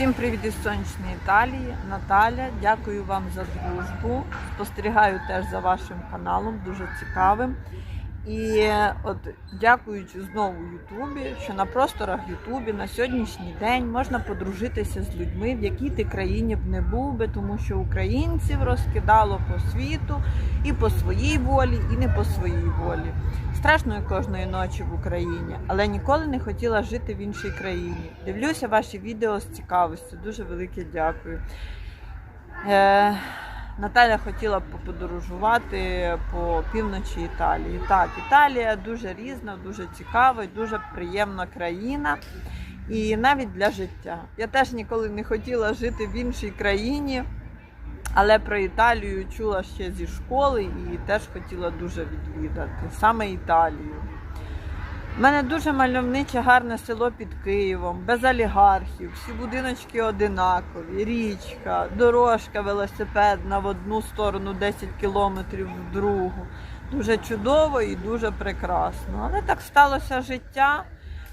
Всім привіт із сонячної Італії. Наталя, дякую вам за дружбу. Спостерігаю теж за вашим каналом, дуже цікавим. І от дякуючи знову Ютубі, що на просторах Ютубі на сьогоднішній день можна подружитися з людьми, в якій ти країні б не був би, тому що українців розкидало по світу і по своїй волі, і не по своїй волі. Страшно кожної ночі в Україні, але ніколи не хотіла жити в іншій країні. Дивлюся ваші відео з цікавістю. Дуже велике дякую. Е, Наталя хотіла подорожувати по півночі Італії. Так, Італія дуже різна, дуже цікава дуже приємна країна. І навіть для життя. Я теж ніколи не хотіла жити в іншій країні, але про Італію чула ще зі школи і теж хотіла дуже відвідати, саме Італію. У мене дуже мальовниче гарне село під Києвом, без олігархів, всі будиночки одинакові, річка, дорожка велосипедна в одну сторону 10 кілометрів в другу. Дуже чудово і дуже прекрасно. Але так сталося життя,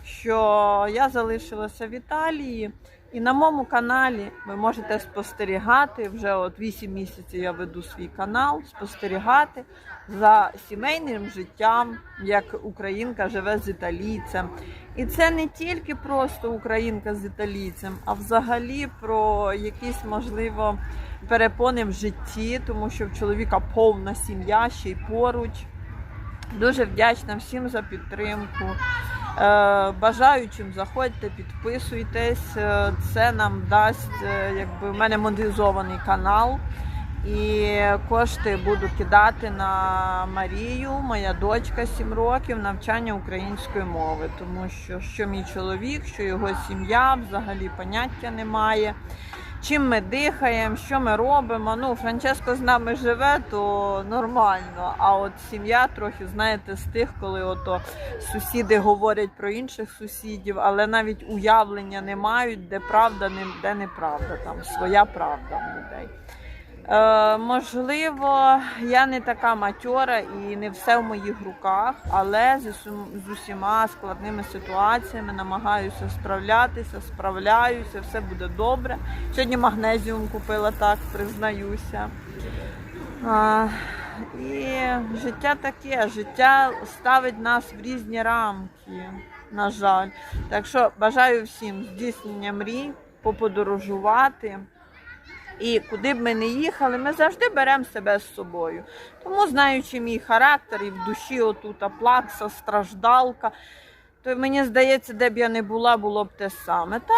що я залишилася в Італії. І на моєму каналі ви можете спостерігати, вже от 8 місяців я веду свій канал, спостерігати за сімейним життям, як українка живе з італійцем. І це не тільки просто українка з італійцем, а взагалі про якісь, можливо, перепони в житті, тому що в чоловіка повна сім'я ще й поруч. Дуже вдячна всім за підтримку. Е, Бажаючим заходьте, підписуйтесь. Е, Це нам дасть, е, якби в мене монетизований канал. І кошти буду кидати на Марію, моя дочка 7 років, навчання української мови, тому що що мій чоловік, що його сім'я взагалі поняття немає. Чим ми дихаємо, що ми робимо. Ну, Франческо з нами живе, то нормально. А от сім'я трохи, знаєте, з тих, коли ото сусіди говорять про інших сусідів, але навіть уявлення не мають, де правда, де неправда. Там своя правда в людей. Е, можливо, я не така матьора і не все в моїх руках, але з усіма складними ситуаціями намагаюся справлятися, справляюся, все буде добре. Сьогодні магнезіум купила так, признаюся. А, і життя таке, життя ставить нас в різні рамки, на жаль. Так що бажаю всім здійснення мрій, поподорожувати. І куди б ми не їхали, ми завжди беремо себе з собою. Тому, знаючи мій характер і в душі отута плакса, страждалка, то мені здається, де б я не була, було б те саме. Та